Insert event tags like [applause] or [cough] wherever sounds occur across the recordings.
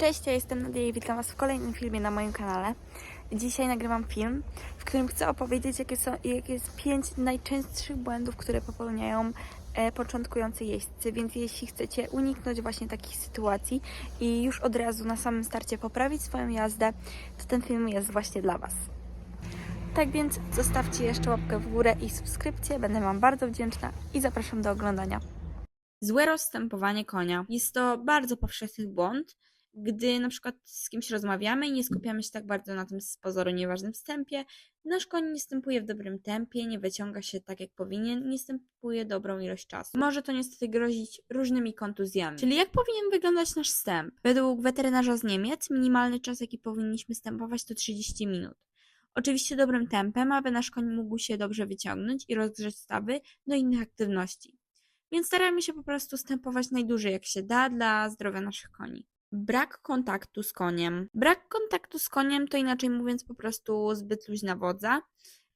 Cześć, ja jestem Nadia i witam Was w kolejnym filmie na moim kanale. Dzisiaj nagrywam film, w którym chcę opowiedzieć, jakie, są, jakie jest pięć najczęstszych błędów, które popełniają e, początkujący jeźdźcy. Więc jeśli chcecie uniknąć właśnie takich sytuacji i już od razu na samym starcie poprawić swoją jazdę, to ten film jest właśnie dla Was. Tak więc zostawcie jeszcze łapkę w górę i subskrypcję, będę Wam bardzo wdzięczna i zapraszam do oglądania. Złe rozstępowanie konia. Jest to bardzo powszechny błąd, gdy na przykład z kimś rozmawiamy i nie skupiamy się tak bardzo na tym z pozoru nieważnym wstępie, nasz koń nie stępuje w dobrym tempie, nie wyciąga się tak jak powinien, nie stępuje dobrą ilość czasu. Może to niestety grozić różnymi kontuzjami. Czyli jak powinien wyglądać nasz stęp? Według weterynarza z Niemiec minimalny czas jaki powinniśmy stępować to 30 minut. Oczywiście dobrym tempem, aby nasz koń mógł się dobrze wyciągnąć i rozgrzeć stawy do innych aktywności. Więc starajmy się po prostu stępować najdłużej jak się da dla zdrowia naszych koni. Brak kontaktu z koniem. Brak kontaktu z koniem to inaczej mówiąc po prostu zbyt luźna wodza,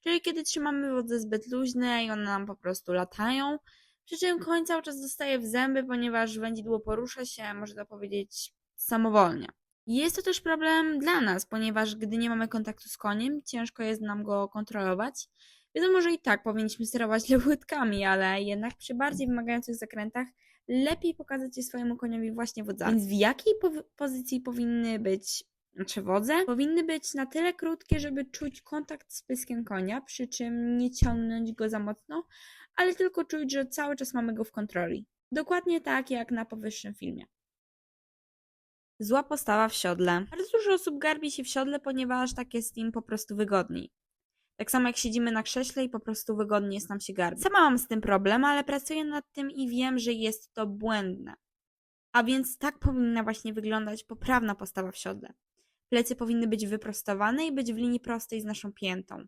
czyli kiedy trzymamy wodze zbyt luźne i one nam po prostu latają, przy czym koń cały czas dostaje w zęby, ponieważ wędzidło porusza się, można powiedzieć, samowolnie. Jest to też problem dla nas, ponieważ gdy nie mamy kontaktu z koniem, ciężko jest nam go kontrolować. Wiadomo, że i tak powinniśmy sterować [laughs] łydkami, ale jednak przy bardziej wymagających zakrętach lepiej pokazać je swojemu koniowi właśnie wodzami. Więc w jakiej pow- pozycji powinny być nasze wodze? Powinny być na tyle krótkie, żeby czuć kontakt z pyskiem konia, przy czym nie ciągnąć go za mocno, ale tylko czuć, że cały czas mamy go w kontroli. Dokładnie tak jak na powyższym filmie. Zła postawa w siodle. Bardzo dużo osób garbi się w siodle, ponieważ tak jest im po prostu wygodniej. Tak samo jak siedzimy na krześle i po prostu wygodnie jest nam się garbić. Sama mam z tym problem, ale pracuję nad tym i wiem, że jest to błędne. A więc tak powinna właśnie wyglądać poprawna postawa w siodle. Plecy powinny być wyprostowane i być w linii prostej z naszą piętą.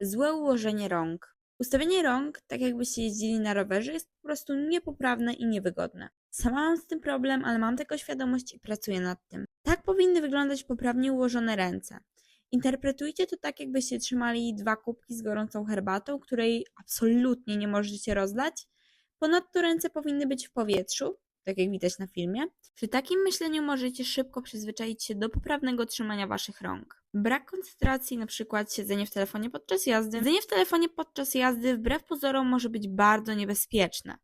Złe ułożenie rąk. Ustawienie rąk, tak jakbyście jeździli na rowerze, jest po prostu niepoprawne i niewygodne. Sama mam z tym problem, ale mam tego świadomość i pracuję nad tym. Tak powinny wyglądać poprawnie ułożone ręce. Interpretujcie to tak, jakbyście trzymali dwa kubki z gorącą herbatą, której absolutnie nie możecie rozlać. Ponadto ręce powinny być w powietrzu, tak jak widać na filmie. Przy takim myśleniu możecie szybko przyzwyczaić się do poprawnego trzymania waszych rąk. Brak koncentracji, na przykład siedzenie w telefonie podczas jazdy. Siedzenie w telefonie podczas jazdy wbrew pozorom może być bardzo niebezpieczne.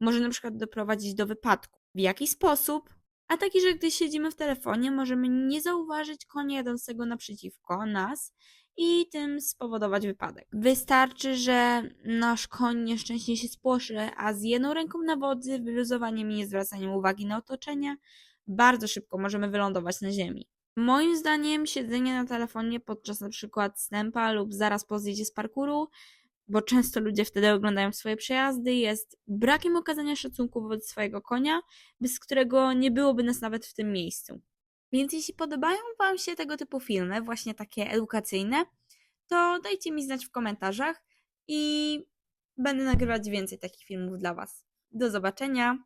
Może na przykład doprowadzić do wypadku. W jaki sposób? A taki, że gdy siedzimy w telefonie, możemy nie zauważyć konia jadącego naprzeciwko nas i tym spowodować wypadek. Wystarczy, że nasz koń nieszczęśnie się spłoszy, a z jedną ręką na wodzy, wyluzowaniem i niezwracaniem uwagi na otoczenie, bardzo szybko możemy wylądować na ziemi. Moim zdaniem siedzenie na telefonie podczas na przykład stępa lub zaraz po zjeździe z parkuru, bo często ludzie wtedy oglądają swoje przejazdy, jest brakiem okazania szacunku wobec swojego konia, bez którego nie byłoby nas nawet w tym miejscu. Więc jeśli podobają Wam się tego typu filmy, właśnie takie edukacyjne, to dajcie mi znać w komentarzach i będę nagrywać więcej takich filmów dla Was. Do zobaczenia!